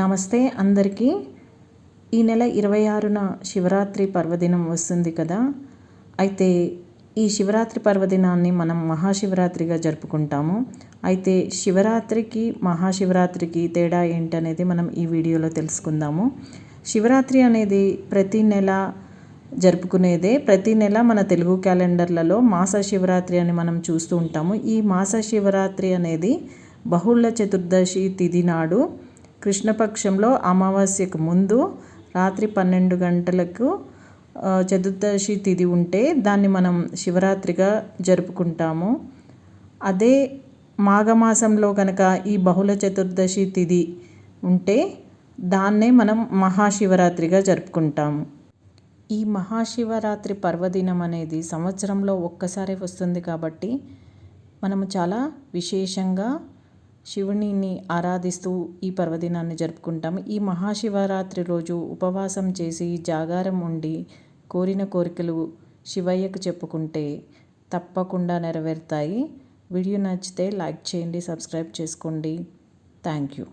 నమస్తే అందరికీ. ఈ నెల ఇరవై ఆరున శివరాత్రి పర్వదినం వస్తుంది కదా. అయితే ఈ శివరాత్రి పర్వదినాన్ని మనం మహాశివరాత్రిగా జరుపుకుంటాము. అయితే శివరాత్రికి మహాశివరాత్రికి తేడా ఏంటనేది మనం ఈ వీడియోలో తెలుసుకుందాము. శివరాత్రి అనేది ప్రతి నెల జరుపుకునేదే. ప్రతి నెల మన తెలుగు క్యాలెండర్లలో మాస శివరాత్రి అని మనం చూస్తూ ఉంటాము. ఈ మాస శివరాత్రి అనేది బహుళ చతుర్దశి తిథి నాడు కృష్ణపక్షంలో అమావాస్యకు ముందు రాత్రి పన్నెండు గంటలకు చతుర్దశి తిథి ఉంటే దాన్ని మనం శివరాత్రిగా జరుపుకుంటాము. అదే మాఘమాసంలో కనుక ఈ బహుళ చతుర్దశి తిథి ఉంటే దాన్నే మనం మహాశివరాత్రిగా జరుపుకుంటాము. ఈ మహాశివరాత్రి పర్వదినం అనేది సంవత్సరంలో ఒక్కసారి వస్తుంది కాబట్టి మనము చాలా విశేషంగా శివునిని ఆరాధిస్తూ ఈ పర్వదినాన్ని జరుపుకుంటాము. ఈ మహాశివరాత్రి రోజు ఉపవాసం చేసి జాగారం ఉండి కోరిన కోరికలు శివయ్యకు చెప్పుకుంటే తప్పకుండా నెరవేరుతాయి. వీడియో నచ్చితే లైక్ చేయండి సబ్స్క్రైబ్ చేసుకోండి. Thank you.